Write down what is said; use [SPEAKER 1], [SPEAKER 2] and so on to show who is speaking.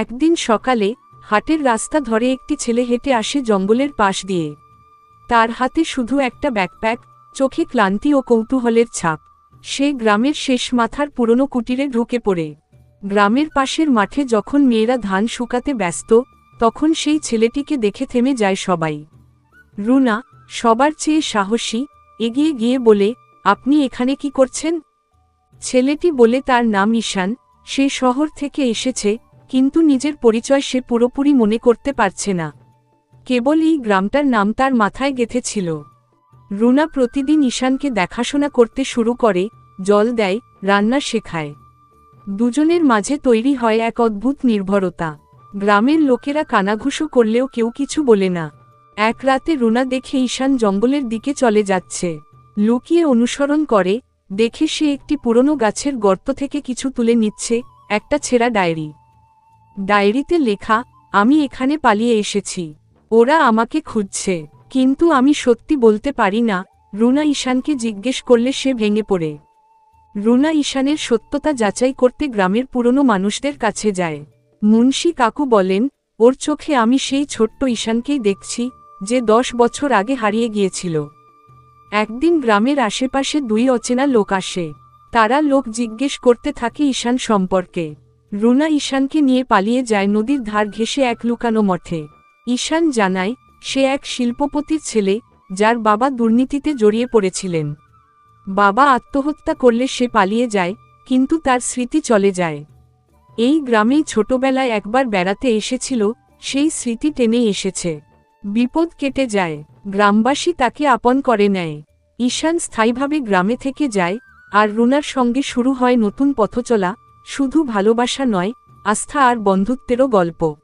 [SPEAKER 1] একদিন সকালে হাটের রাস্তা ধরে একটি ছেলে হেঁটে আসে জঙ্গলের পাশ দিয়ে। তার হাতে শুধু একটা ব্যাকপ্যাক, চোখে ক্লান্তি ও কৌতূহলের ছাপ। সে গ্রামের শেষ মাথার পুরনো কুটিরে ঢুকে পড়ে। গ্রামের পাশের মাঠে যখন মেয়েরা ধান শুকাতে ব্যস্ত, তখন সেই ছেলেটিকে দেখে থেমে যায় সবাই। রুনা, সবার চেয়ে সাহসী, এগিয়ে গিয়ে বলে, আপনি এখানে কি করছেন? ছেলেটি বলে, তার নাম ঈশান। সে শহর থেকে এসেছে কিন্তু নিজের পরিচয় সে পুরোপুরি মনে করতে পারছে না। কেবল এই গ্রামটার নাম তার মাথায় গেঁথেছিল। রুনা প্রতিদিন ঈশানকে দেখাশোনা করতে শুরু করে, জল দেয়, রান্না শেখায়। দুজনের মাঝে তৈরি হয় এক অদ্ভুত নির্ভরতা। গ্রামের লোকেরা কানাঘুষো করলেও কেউ কিছু বলে না। এক রাতে রুনা দেখে ঈশান জঙ্গলের দিকে চলে যাচ্ছে। লুকিয়ে অনুসরণ করে, দেখে সে একটি পুরনো গাছের গর্ত থেকে কিছু তুলে নিচ্ছে, একটা ছেঁড়া ডায়েরি। ডায়েরিতে লেখা, আমি এখানে পালিয়ে এসেছি। ওরা আমাকে খুঁজছে। কিন্তু আমি সত্যি বলতে পারি না। রুনা ঈশানকে জিজ্ঞেস করলে সে ভেঙে পড়ে। রুনা ঈশানের সত্যতা যাচাই করতে গ্রামের পুরনো মানুষদের কাছে যায়। মুন্সি কাকু বলেন, ওর চোখে আমি সেই ছোট্ট ঈশানকেই দেখছি, যে দশ বছর আগে হারিয়ে গিয়েছিল। একদিন গ্রামের আশেপাশে দুই অচেনা লোক আসে। তারা লোক জিজ্ঞেস করতে থাকে ঈশান সম্পর্কে। রুনা ঈশানকে নিয়ে পালিয়ে যায় নদীর ধার ঘেঁষে এক লুকানো মঠে। ঈশান জানায়, সে এক শিল্পপতির ছেলে, যার বাবা দুর্নীতিতে জড়িয়ে পড়েছিলেন। বাবা আত্মহত্যা করলে সে পালিয়ে যায়, কিন্তু তার স্মৃতি চলে যায়। এই গ্রামেই ছোটবেলায় একবার বেড়াতে এসেছিল, সেই স্মৃতি টেনে এসেছে। বিপদ কেটে যায়, গ্রামবাসী তাকে আপন করে নেয়। ঈশান স্থায়ীভাবে গ্রামে থেকে যায়, আর রুনার সঙ্গে শুরু হয় নতুন পথচলা শুধু ভালোবাসা নয় আস্থা আর বন্ধুত্বেরও গল্প।